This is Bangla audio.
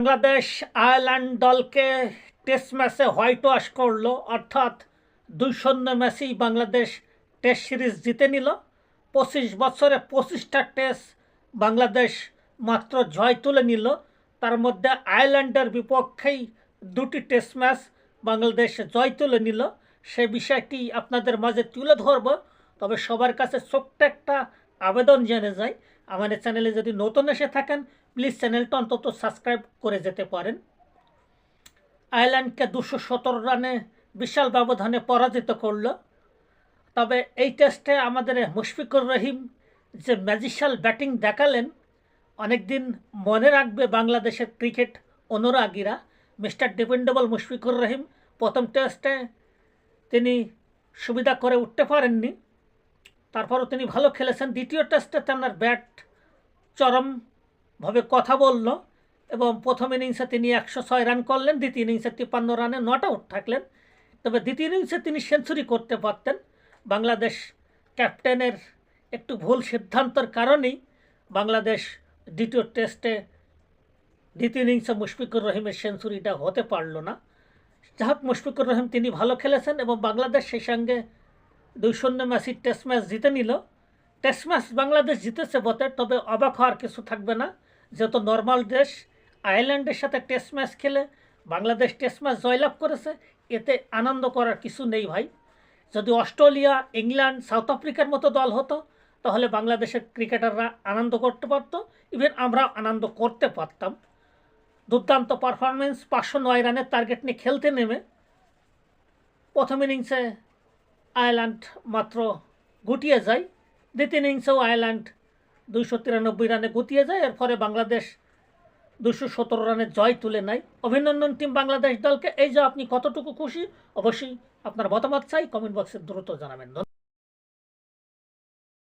বাংলাদেশ আয়ারল্যান্ড দলকে টেস্ট ম্যাচে হোয়াইট ওয়াশ করল, অর্থাৎ দুই শূন্য ম্যাচেই বাংলাদেশ টেস্ট সিরিজ জিতে নিল। পঁচিশ বছরে পঁচিশটা টেস্ট বাংলাদেশ মাত্র জয় তুলে নিল। তার মধ্যে আয়ারল্যান্ডের বিপক্ষেই দুটি টেস্ট ম্যাচ বাংলাদেশ জয় তুলে নিল। সে বিষয়টি আপনাদের মাঝে তুলে ধরব, তবে সবার কাছে ছোট্ট একটা আবেদন জেনে যায় আমাদের চ্যানেলে যদি নতুন এসে থাকেন প্লিজ চ্যানেলটা অন্তত সাবস্ক্রাইব করে যেতে পারেন। আয়ারল্যান্ডকে দুশো সতেরো রানে বিশাল ব্যবধানে পরাজিত করল। তবে এই টেস্টে আমাদের মুশফিকুর রহিম যে ম্যাজিশাল ব্যাটিং দেখালেন, অনেকদিন মনে রাখবে বাংলাদেশের ক্রিকেট অনুরাগীরা। মিস্টার ডিপেন্ডেবল মুশফিকুর রহিম প্রথম টেস্টে তিনি সুবিধা করে উঠতে পারেননি। তারপরও তিনি ভালো খেলেছেন। দ্বিতীয় টেস্টে তেনার ব্যাট চরমভাবে কথা বলল এবং প্রথম ইনিংসে তিনি একশো ছয় রান করলেন, দ্বিতীয় ইনিংসে তিপ্পান্ন রানে নট আউট থাকলেন। তবে দ্বিতীয় ইনিংসে তিনি সেঞ্চুরি করতে পারতেন। বাংলাদেশ ক্যাপ্টেনের একটু ভুল সিদ্ধান্তর কারণেই বাংলাদেশ দ্বিতীয় টেস্টে দ্বিতীয় ইনিংসে মুশফিকুর রহিমের সেঞ্চুরিটা হতে পারল না। যাই হোক, মুশফিকুর রহিম তিনি ভালো খেলেছেন এবং বাংলাদেশ সেই সঙ্গে দুই শূন্য ম্যাচই টেস্ট ম্যাচ জিতে নিল। টেস্ট ম্যাচ বাংলাদেশ জিতেছে বটে, তবে অবাক হওয়ার কিছু থাকবে না। যেহেতু নর্মাল দেশ আয়ারল্যান্ডের সাথে টেস্ট ম্যাচ খেলে বাংলাদেশ টেস্ট ম্যাচ জয়লাভ করেছে, এতে আনন্দ করার কিছু নেই ভাই। যদি অস্ট্রেলিয়া ইংল্যান্ড সাউথ আফ্রিকার মতো দল হতো, তাহলে বাংলাদেশের ক্রিকেটাররা আনন্দ করতে পারতো ইভেন আমরা আনন্দ করতে পারতাম। দুর্দান্ত পারফরমেন্স পাঁচশো নয় রানের টার্গেট নিয়ে খেলতে নেমে, প্রথম ইনিংসে আয়ারল্যান্ড মাত্র গুটিয়ে যায়, দ্বিতীয় ইনিংসেও আয়ারল্যান্ড দুইশো তিরানব্বই রানে গুতিয়ে যায় এর ফলে বাংলাদেশ দুশো সতেরো রানে জয় তুলে নেয়। অভিনন্দন টিম বাংলাদেশ দলকে। এই যে আপনি কতটুকু খুশি, অবশ্যই আপনার মতামত চাই, কমেন্ট বক্সে দ্রুত জানাবেন।